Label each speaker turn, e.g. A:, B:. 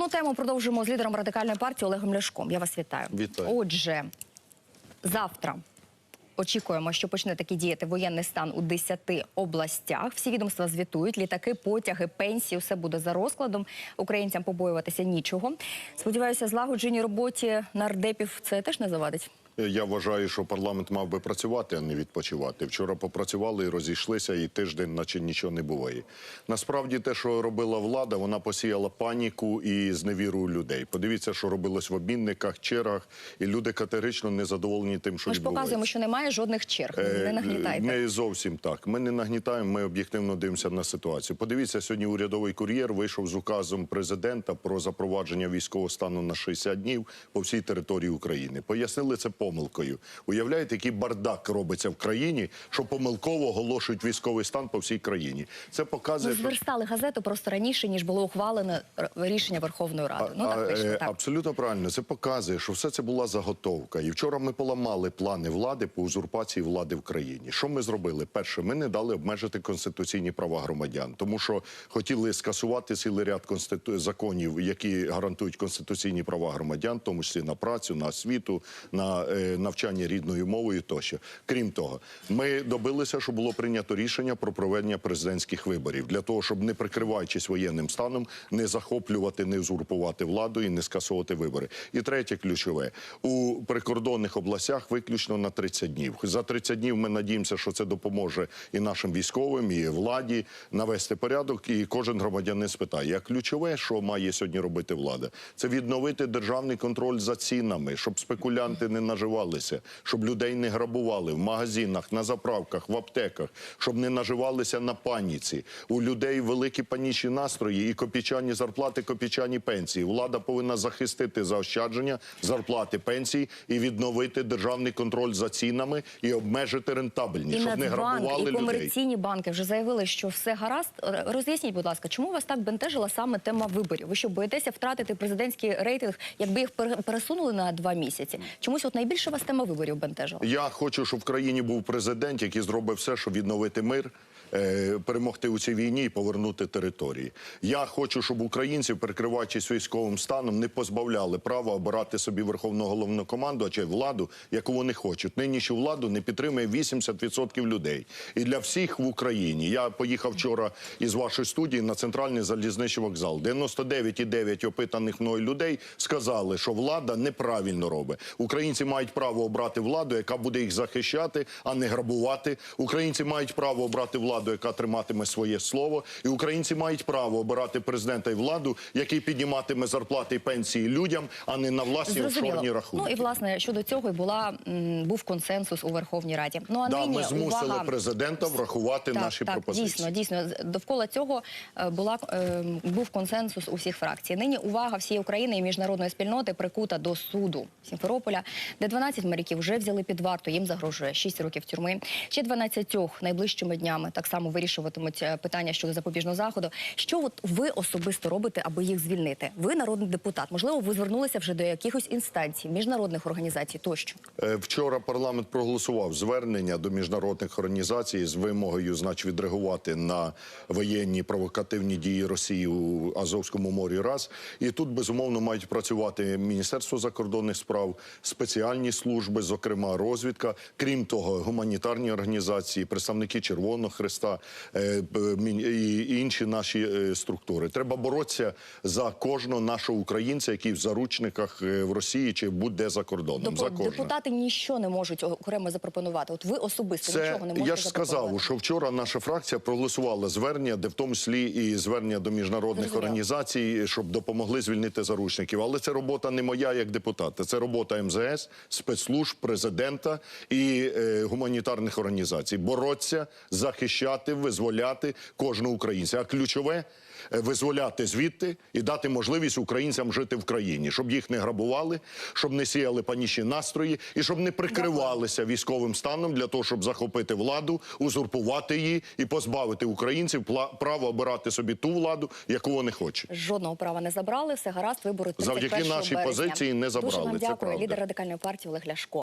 A: Ну, тему продовжимо з лідером радикальної партії Олегом Ляшком. Я вас вітаю.
B: Вітаю.
A: Отже, завтра. Очікуємо, що почне таки діяти воєнний стан у 10 областях. Всі відомства звітують, літаки, потяги, пенсії, все буде за розкладом. Українцям побоюватися нічого. Сподіваюся, злагодженій роботі нардепів це теж не завадить.
B: Я вважаю, що парламент мав би працювати, а не відпочивати. Вчора попрацювали і розійшлися, і тиждень, наче нічого не буває. Насправді, те, що робила влада, вона посіяла паніку і зневіру людей. Подивіться, що робилось в обмінниках, чергах, і люди категорично не задоволені тим, що
A: Ми ж показуємо, що немає жодних черг. Не
B: Е,
A: нагнітайте.
B: Не зовсім так. Ми не нагнітаємо, ми об'єктивно дивимося на ситуацію. Подивіться, сьогодні урядовий кур'єр вийшов з указом президента про запровадження військового стану на 60 днів по всій території України. Пояснили це помилкою. Уявляєте, який бардак робиться в країні, що помилково оголошують військовий стан по всій країні. Це показує, що
A: зверстали газету просто раніше, ніж було ухвалено рішення Верховної Ради. ну так вийшло.
B: е,
A: Так.
B: Абсолютно правильно. Це показує, що все це була заготовка. І вчора ми поламали плани влади по узурпації влади в країні. Що ми зробили? Перше, ми не дали обмежити конституційні права громадян, тому що хотіли скасувати цілий ряд конститу... законів, які гарантують конституційні права громадян, в тому числі на працю, на освіту, на навчання рідною мовою тощо. Крім того, ми добилися, що було прийнято рішення про проведення президентських виборів для того, щоб не прикриваючись воєнним станом, не захоплювати, не узурпувати владу і не скасовувати вибори. І третє ключове у прикордонних областях виключно на 30 днів. За 30 днів ми надіємося, що це допоможе і нашим військовим, і владі навести порядок. І кожен громадянин спитає, а ключове, що має сьогодні робити влада, це відновити державний контроль за цінами, щоб спекулянти не наживалися, щоб людей не грабували в магазинах, на заправках, в аптеках, щоб не наживалися на паніці. У людей великі панічні настрої і копійчані зарплати, копійчані пенсії. Влада повинна захистити заощадження, зарплати, пенсії і відновити державний контроль за цінами і обмежити рентабельність,
A: І
B: щоб не грабували
A: і
B: людей.
A: комерційні банки вже заявили, що все гаразд. Роз'ясніть, будь ласка, чому вас так бентежила саме тема виборів? Ви що боїтеся втратити президентський рейтинг, якби їх пере- пересунули на два місяці? Чомусь от найбільше вас тема виборів бентежила.
B: Я хочу, щоб в країні був президент, який зробив все, щоб відновити мир, перемогти у цій війні і повернути території. Я хочу, щоб українців, прикриваючись військовим станом, не позбавляли права обирати собі верховного головнокомандувача, владу, яку вони хочуть. Нинішню владу не підтримує 80% людей. І для всіх в Україні я поїхав вчора із вашої студії на центральний залізничний вокзал. 99,9 опитаних мною людей сказали, що влада неправильно робить. Українці мають право обрати владу, яка буде їх захищати, а не грабувати. Українці мають право обрати владу, яка триматиме своє слово. І українці мають право обирати президента і владу, який підніматиме зарплати і пенсії людям, а не на власні офшорні рахунки.
A: Ну і власне щодо цього і була м, був консенсус у Верховній Раді. Ну а
B: да,
A: нині
B: ми змусили
A: увага...
B: президента врахувати
A: так,
B: наші
A: так,
B: пропозиції.
A: Дійсно, дійсно довкола цього е, була е, був консенсус у всіх фракцій. Нині увага всієї України і міжнародної спільноти прикута до суду Сімферополя, де 12 моряків вже взяли під варту. Їм загрожує 6 років тюрми. Ще 12 найближчими днями так само вирішуватимуть е, питання щодо запобіжного заходу. Що от ви особисто робите, аби їх звільнити? Ви народний депутат. Можливо, ви звернулися вже до якихось інстанцій, міжнародних організацій тощо.
B: Е, Вчора парламент проголосував звернення до міжнародних організацій з вимогою, значить, відреагувати на воєнні провокативні дії Росії у Азовському морі. Раз і тут безумовно мають працювати Міністерство закордонних справ, спеціальні служби, зокрема розвідка. Крім того, гуманітарні організації, представники Червоного Христа е, б- мін- і інші наші е, структури. Треба боротися за кожного нашого українця, який в заручниках е, в Росії чи будь-де за кордоном.
A: Тобто
B: за кожного.
A: депутати ніщо не можуть окремо запропонувати. От ви особисто
B: Це
A: нічого не можете
B: я ж сказав, що вчора наша фракція проголосувала звернення, де в тому числі і звернення до міжнародних організацій, щоб допомогли звільнити заручників. Але це робота не моя як депутата. Це робота МЗС, спецслужб, президента і е, гуманітарних організацій. Боротися, захищати, визволяти кожного українця. А ключове е, визволяти звідти і дати можливість українцям жити в країні, щоб їх не грабували, щоб не сіяли панічні настрої і щоб не прикривалися військовим станом для того, щоб захопити владу, узурпувати її і позбавити українців права обирати собі ту владу, яку вони хочуть.
A: Жодного права не забрали. Все гаразд. Вибори 31
B: Завдяки нашій
A: березня.
B: позиції не забрали,
A: Дуже вам
B: це
A: дякую.
B: правда.
A: Лідер радикальної партії Олег Ляшко.